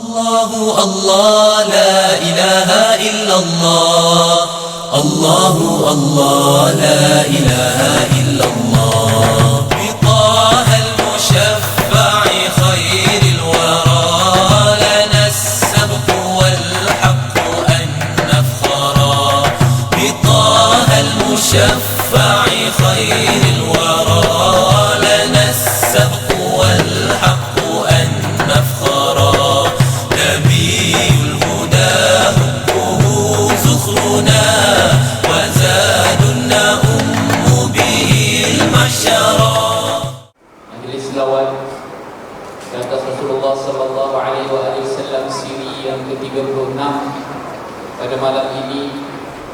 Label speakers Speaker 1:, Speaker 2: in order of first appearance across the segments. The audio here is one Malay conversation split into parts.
Speaker 1: الله الله لا إله إلا الله. الله الله لا إله إلا الله. بطه المشفع خير الورى. لنا السبق والحق أن نفخرا. بطه المشفع خير الورى.
Speaker 2: Rasulullah sallallahu alaihi wa alihi wasallam siri yang ke-36 pada malam ini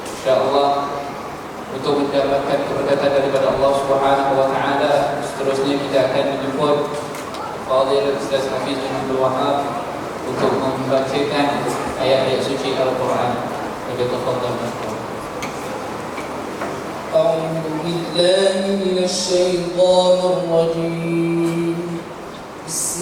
Speaker 2: insya-Allah untuk mendapatkan keberkatan daripada Allah Subhanahu wa taala seterusnya kita akan menjemput Fadil Ustaz Hafiz bin Abdul Wahab untuk membacakan ayat-ayat suci Al-Quran. Bagi tafadhal.
Speaker 3: أعوذ بالله من الشيطان الرجيم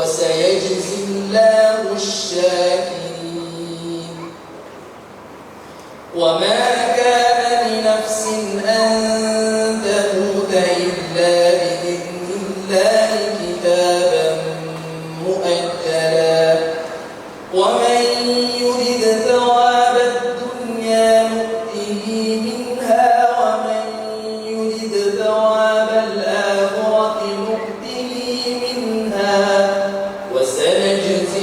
Speaker 3: وسيجزي الله الشاكرين. وما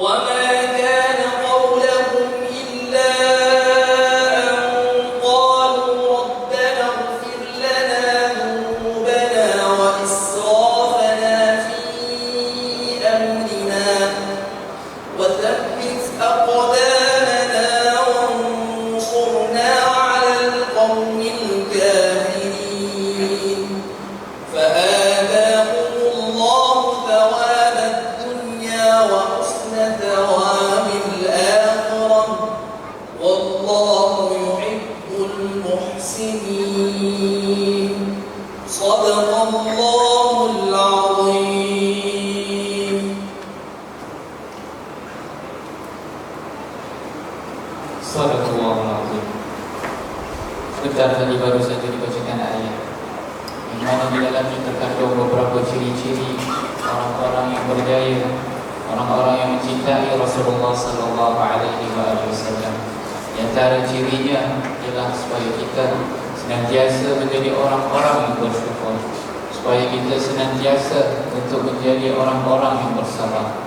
Speaker 3: وما
Speaker 2: Sebentar tadi baru saja dibacakan ayat. Yang mana di dalamnya terkandung beberapa ciri-ciri Orang-orang yang berjaya Orang-orang yang mencintai Rasulullah Sallallahu Alaihi Wasallam. Di antara cirinya ialah supaya kita senantiasa menjadi orang-orang yang bersyukur Supaya kita senantiasa untuk menjadi orang-orang yang bersabar.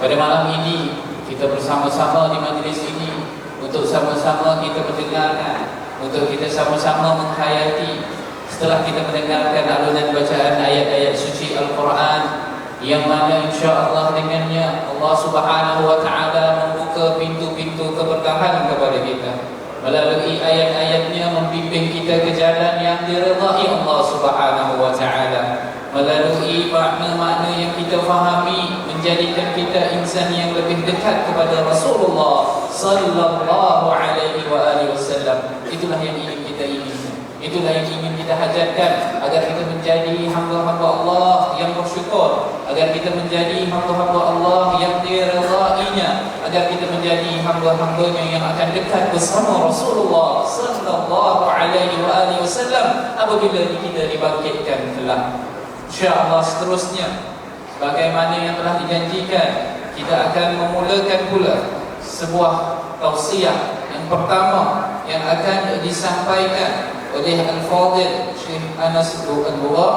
Speaker 2: Pada malam ini kita bersama-sama di majlis ini Untuk sama-sama kita mendengarkan untuk kita sama-sama menghayati setelah kita mendengarkan alunan bacaan ayat-ayat suci Al-Quran yang mana insya-Allah dengannya Allah Subhanahu wa taala membuka pintu-pintu keberkahan kepada kita. Melalui ayat-ayatnya membimbing kita ke jalan yang diridhai Allah Subhanahu wa taala. Melalui makna-makna yang kita fahami menjadikan kita insan yang lebih dekat kepada Rasulullah sallallahu alaihi wa alihi wasallam itulah yang ingin kita inginkan Itulah yang ingin kita hajatkan agar kita menjadi hamba-hamba Allah yang bersyukur, agar kita menjadi hamba-hamba Allah yang diridainya, agar kita menjadi hamba-hambanya yang akan dekat bersama Rasulullah sallallahu alaihi wa alihi wasallam apabila kita dibangkitkan kelak. Insya-Allah seterusnya sebagaimana yang telah dijanjikan kita akan memulakan pula sebuah tausiah yang pertama yang akan disampaikan oleh Al-Fadhil Syekh Anas Al-Bura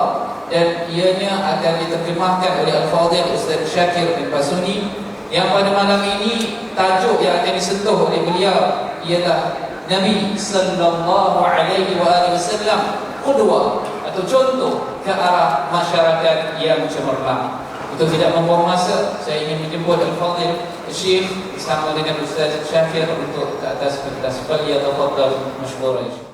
Speaker 2: dan ianya akan diterjemahkan oleh Al-Fadhil Ustaz Syakir bin Basuni yang pada malam ini tajuk yang akan disentuh oleh beliau ialah Nabi sallallahu alaihi wa alihi wasallam qudwah atau contoh ke arah masyarakat yang cemerlang. Untuk tidak membuang masa, saya ingin menjemput Al-Fadhil Syekh bersama dengan Ustaz Syakir untuk ke atas pentas. Fadiyah tafadhal masykurah.